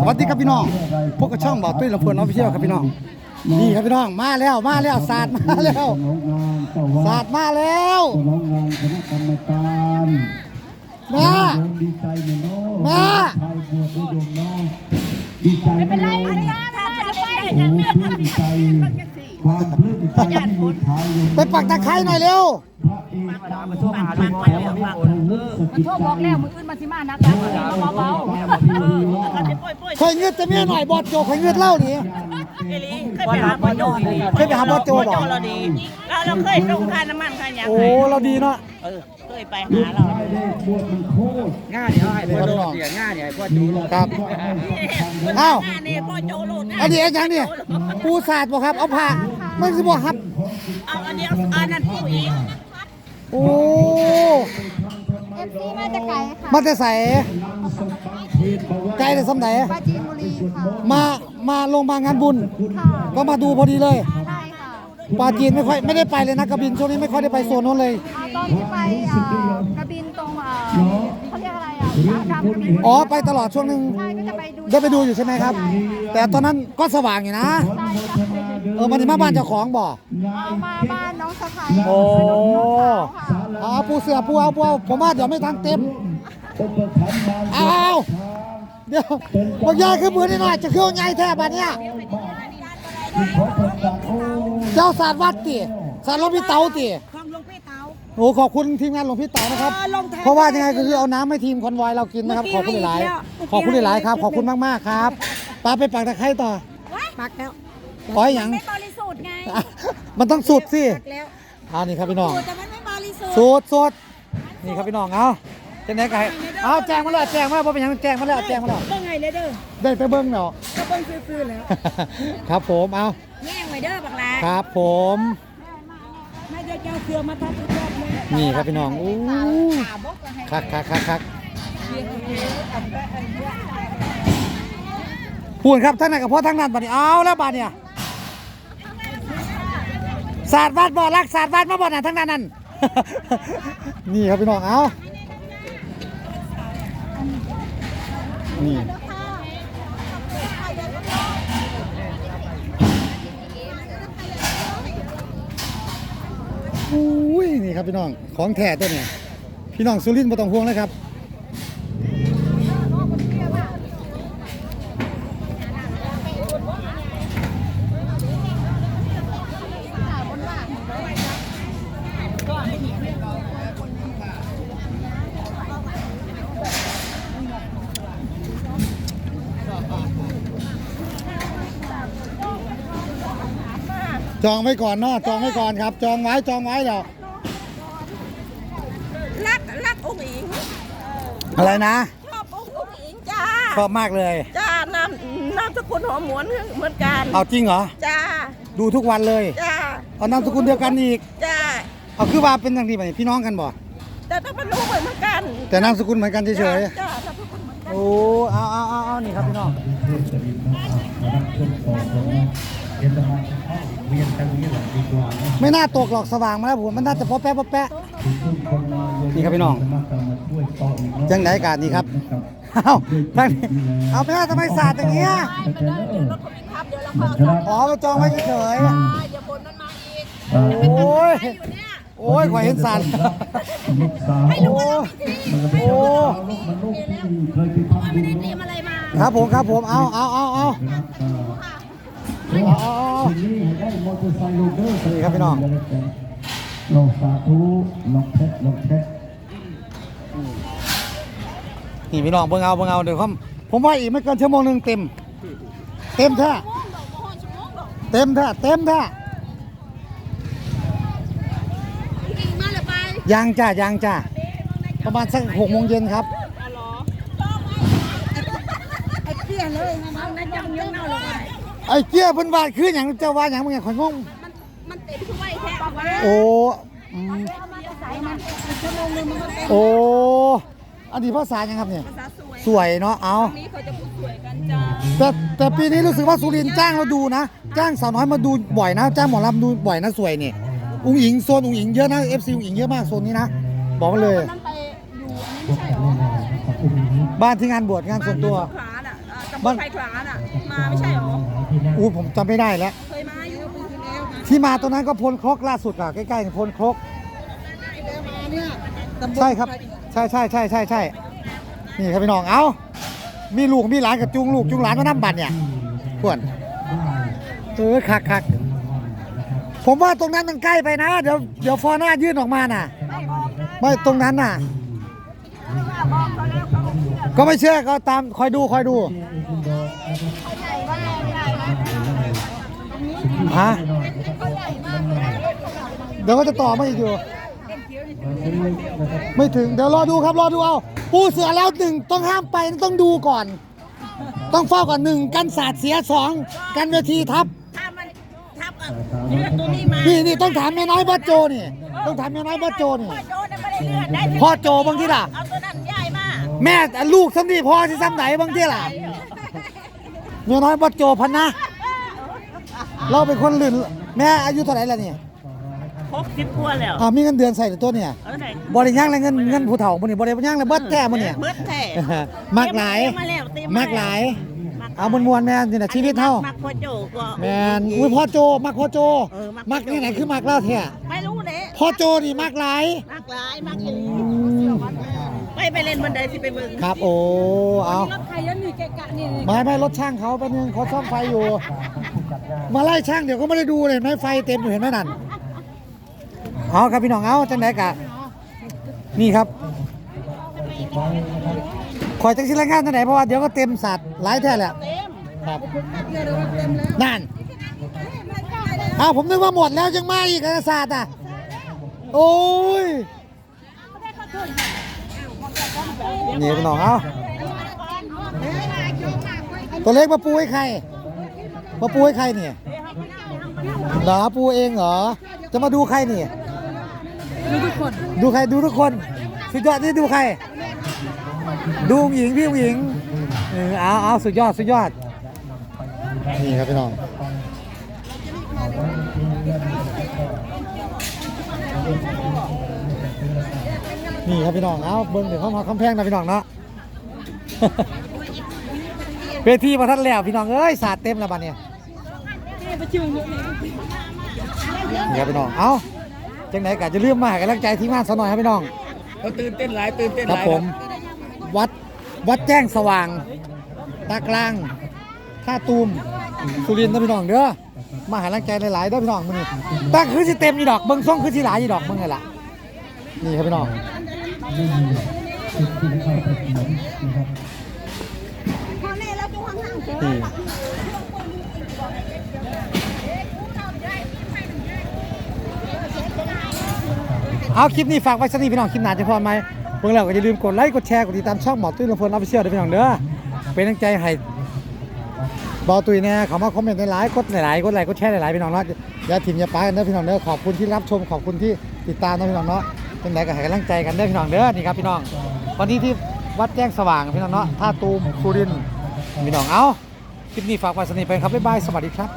สวัสดีครับพี่น้อง พวกกระช่องบ่าวตุ้ยลำเพลินออฟฟิเชียลครับพี่น้อง นี่ครับพี่น้อง มาแล้วมาแล้วศาสตร์มาแล้วศาสตร์มาแล้วน้องงานคณะกรรมการแม่ดีใจเนาะแม่ไทยบวชนิยมเนาะดีใจไม่เป็นไรถ้าจะไปโอ้ปลื้มใจความปลื้มใจที่มีไทยอยู่ไปปักตะไคร้หน่อยเร็วพระเอกดังช่องเจ็ดของเราเลิกสกิดโทรใจบอกแล้วมืออื่นมาสิมานักการเบา เบาคอยเงืดแต่เมียหน่อยบอดโจคอยเงืดเล่านี่ เอลีเคยไปหาบอโจอีลีเคยไปหาบอสโจบ่เราดีเราเราเคยลงค่าน้ำมันค่ายางโอ้เราดีเนาะ เออเคยไปหาเราไม่ได้บวชมันโคตรง่ายเดี๋ยวให้พ่อโดดเสียง่ายเดี๋ยวให้พ่อจูครับ อ้าว หน้านี่พ่อโจโลดอันนี้ไอ้ยังเนี่ยปูศาสตร์บ่ครับ เอาผ้ามันสิบ่ครับ เอาอันเดียวอันนั้นผู้อีกโอ้ เอฟซีมาจะไกลค่ะมาแต่ใส่ ไกลแต่สำไหนปราจีนบุรีค่ะมามาลงมางานบุญ ค่ะก็มาดูพอดีเลยได้ค่ะปลาจีนไม่ค่อยไม่ได้ไปเลยนะกระบินช่วงนี้ไม่ค่อยได้ไปโซนนู้นเลย อ่าตอนที่ไปเอ่อกระบินตรงเอ่อเขาเรียกอะไรอะดำกระบินอ๋อไปตลอดช่วงหนึ่งใช่ก็จะไปดูได้ไปดูอยู่ใช่ไหมครับ แต่ตอนนั้นก็สว่างอยู่นะ ใช่ค่ะเออมันนี่มาบ้านเจ้าของบ่เอามาบ้านน้องสะพ้ายโอ้น้องสาวค่ะเอาปูเสือปูเอาปูเอาผมว่าเดี๋ยวไม่ทันเต็มเอาเอาเดี๋ยวบางอยางคือมือนี่หน่อยจะเครื่องไงแท้บัดเนี้ยเจ้าศาสตร์วัดติศาสตร์หลวงพี่เต๋าติของหลวงพี่เต๋าโอ้ขอบคุณทีมงานหลวงพี่เต๋านะครับเออลงแทนเพราะว่ายังไงก็คือเอาน้ำให้ทีมคอนวอยเรากินนะครับ ขอบคุณหลายๆขอบคุณหลายๆครับ ขอบคุณมากๆครับปาไปปักตะไคร้ต่อปักแล้วอ้อยหยังไม่บริสุทธิ์ไง มันต้องสุดสิปักแล้วเอานี่ครับพี่น้องแต่มันไม่บริสุทธิ์สุดสุดนี่ครับพี่น้องเอาเจะไหนไก่เอาแจงมาแล้วแจงมาแล้วเพราะเป็นหยังแจงมาแล้วแจงมาแล้วก็ไงเลยเด้อได้ไปเบิ้งเนาะ ก็เพิ่งซื้อๆแล้วครับผมเอาแง่งไว้เด้อบักลาครับผม ไม่ได้เจ้าเสือมาทับทุกรอบเลยนี่ครับพี่น้องอู้คักคักคักคักพูดครับท่านไหนกับพ่อทั้งนั้นบัดนี้เอาแล้วบัดเนี่ยศาสตร์วัดบ่อรักศาสตร์วัดมาบ่อน่ะทั้งนั้นนั่น นี่ครับพี่น้องเอา นี่อุ้ยนี่ครับพี่น้องของแท้ตัวนี้พี่น้องสุรินทร์บ่ต้องห่วงเลยครับ จองไว้ก่อนเนาะจองไว้ก่อนครับ จองไว้จองไว้เดี๋ยวรักรักองค์อิงอะไรนะ ชอบองค์องค์อิงจ้าชอบมากเลย จ้านามนามสกุลหอมหวนเหมือนกันเอาจริงเหรอ จ้าดูทุกวันเลย จ้าเอานามสกุลเดียวกันอีก จ้าเอาคือว่าเป็นอย่างนี้ไปพี่น้องกันบ่แต่ต้องเป็นลูกเหมือนกัน แต่นามสกุลเหมือนกันเฉยจ้าจ้านามสกุลเหมือนๆกัน โอ้เอาเอาเอาเอา นี่ครับพี่น้องเรียนกันนี้แหละดีกว่านะไม่น่าตกหรอกสว่างมาแล้วผมมันน่าจะพอแป๊ะพอแป๊ะนี่ครับพี่น้องจังไหนกันนี่ครับเอาทางนี้เอาแม่ทำไมสาดอย่างเงี้ยอ๋อไปจองไว้เฉยๆโอ้ยโอ้ยขอเห็นสาดลูกสาวโอ้โอ้มันลูกที่เคยไปทำบุญเนาะ ครับผมครับผมเอาเอาเอาเอาทีนี้ได้มอเตอร์ไซค์โรเดอร์นี่ครับพี่น้องลองสาธุลองแท็กลองแท็กนี่พี่น้องเบิ่งเอาเบิ่งเอาเดี๋ยวผมผมว่าอีกไม่เกินชั่วโมงหนึ่งเต็ม เต็มแท้เต็มแท้เต็มแท้ยังจ้ายังจ้าประมาณสักหกโมงเย็นครับ ไอ้เตี้ยเลยนะนั่น ยังยังเน่าลงไปไอ้เกี้ยเพิ่นว่าคืออย่างเจ้าว่าอย่างมึงอย่างข่อยงงมันเต็มถ้วยแท้บอกว่าโอ้อืมโอ้อันนี้ภาษาหยังครับเนี่ยภาษาสวยสวยเนาะเอานี้เขาจะพูดสวยกันจ้าแต่แต่ปีนี้รู้สึกว่าสุรินทร์จ้างเราดูนะ จ้างสาวน้อยมาดูบ่อยนะ จ้างหมอลำดูบ่อยนะสวยนี่อุ้งอิงโซนอุ้งอิงเยอะนะเอฟซีอุ้งอิงเยอะมากโซนนี้นะบอกมาเลย นั่นไปอยู่อันนี้ไม่ใช่หรอบ้านที่งานบวชงานส่วนตัวขาน่ะเอ่อกบ้านไฟขลาน่ะ มาไม่ใช่หรอ อู้ผมจำไม่ได้แล้ว เคยมาอยู่ปีที่แล้วนะที่มาตรงนั้นก็พลครกล่าสุดอะใกล้ๆกับพลครกใช่ครับ ใช่ใช่ใช่ใช่ใช่นี่ครับพี่น้อง เอามีลูกมีหลานกับจุงลูกจุงหลานมานั่บัตรเนี่ยพวนเออคักคักผมว่าตรงนั้นมันใกล้ไปนะ เดี๋ยวเดี๋ยวฟอร์หน้ายื่นออกมาน่ะ ไม่ตรงนั้นน่ะ ก็ไม่เชื่อก็ตามคอยดูคอยดู ฮะเดี๋ยวก็จะต่อมาอีกอยู่ไม่ถึงเดี๋ยวรอดูครับรอดูเอาปูเสือแล้วหนึ่งต้องห้ามไปต้องดูก่อน ต้องเฝ้าก่อนหนึ่งกันศาสตร์เสียสองกันเวทีทับนี่นี่ต้องถามแม่น้อยบัดโจนี่ ต้องถามแม่น้อยบัดโจนี่พ่อโจ้บางทีล่ะแม่ลูกซ้ำนี่พ่อที่ซ้ำไหนบางทีล่ะแม่น้อยบัดโจพันนะ เราเป็นคนลื่นแม่อายุเท่าไหร่แล้วเนี่ยหกสิบกว่าแล้วอ่ามีเงินเดือนใส่ตัวเนี่ยเออไหนบริย่างเลยเงินเงินผู้เฒ่ามันนี่บริย่างเลยเบิดแท้มันเนี่ยเบิดแท้มักหลายเตรีมมาแล้วเตรียมักหลายเอามวนมวนๆแม่นี่นะชีวิตเท่ามักพ่อโจก็แมนอุ้ยพ่อโจมักพ่อโจเออมักมักนี่ไหนคือมักเล่าเท่ยไม่รู้เด้พ่อโจนี่มักหลายมักหลายมักอีหลี ไปไปเล่นบันไดสิไปเบิ่งครับโอ้เอารถใครยันนี่แกะกะนี่ไม่ไม่รถช่างเขาเป็นนึงเขาซ่อมไฟอยู่ มาไล่ช่างเดี๋ยวก็ไม่ได้ดูเลยเห็นไหมไฟเต็มอยู่เห็นไหมนั่นเอาครับพี่น้องเอาจังไหนกะ นี่ครับคอยจังสิรายงานจังไหนเพราะว่าเดี๋ยวก็เต็มสัตว์หลายแท้แหละเต็มครับนั่นเอาผมนึกว่าหมดแล้วยังมาอีกอาศาสตร์อะโอ้ย นี่พี่น้องเอาตัวเล็กมาปูให้ใครมาปูให้ใครเนี่ยเหรอปูเองเหรอ จะมาดูใครนี่ดูทุกคน ดูใครดูทุกคนสุดยอดนี่ดูใคร ดูผู้หญิงพี่ผู้หญิงเออเอาเอาสุดยอดสุดยอดนี่ครับพี่น้อง นี่ครับพี่น้องเอาเบิ้งเดี๋ยวเขามาคำแพงนะพี่น้องเนาะ เวทีมาทันแล้วพี่น้องเอ้ยสาดเต็มแล้วบัดเนี่ยนี่ครับพี่น้องเอาจังไหนกะจะเลื่อมมาให้กำลังใจทีมงานสหน่อยครับพี่น้องเราตื่นเต้นหลายตื่นเต้นคหรับลายผมวัดวัดแจ้งสว่าง ตากลางท่าตูมสุรินทร์นะพี่น้องเด้อมาหาแรงใจหลายๆเด้อพี่น้องมื้อนี้แตั้งคือสิเต็มอีดอกเบิ่งซ่องคือสิหลายอีดอกเบิ่งไงล่ะนี่ครับพี่น้อง พ่อแม่เราจงห่างๆเถอะนี่เอาคลิปนี้ฝากไว้สักนิดพี่น้องคลิปหนาจะพอไหมเบิ่งแล้วก็อย่าลืมกดไลค์กดแชร์กดติดตามช่องหมอตุ้ยลำพลินออฟฟิเชียลด้วยพี่น้องเด้อเป็นกำลังใจให้บอตุ้ยแน่เขามาคอมเมนต์หลายๆกดหลายๆกดไลค์กดแชร์หลายๆพี่น้องเนาะอย่าถิ่มอย่าปากันเด้อพี่น้องเด้อขอบคุณที่รับชมขอบคุณที่ติดตามนะพี่น้องเนาะ เป็นไหนก็ให้กำลังใจกันเด้อพี่น้องเด้อนี่ครับพี่น้อง วันนี้ที่วัดแจ้งสว่างพี่น้องเนาะท่าตูมสุรินทร์พี่น้องเอาคลิปนี้ฝากไว้สนิทไปครับบ๊ายบายสวัสดีครับ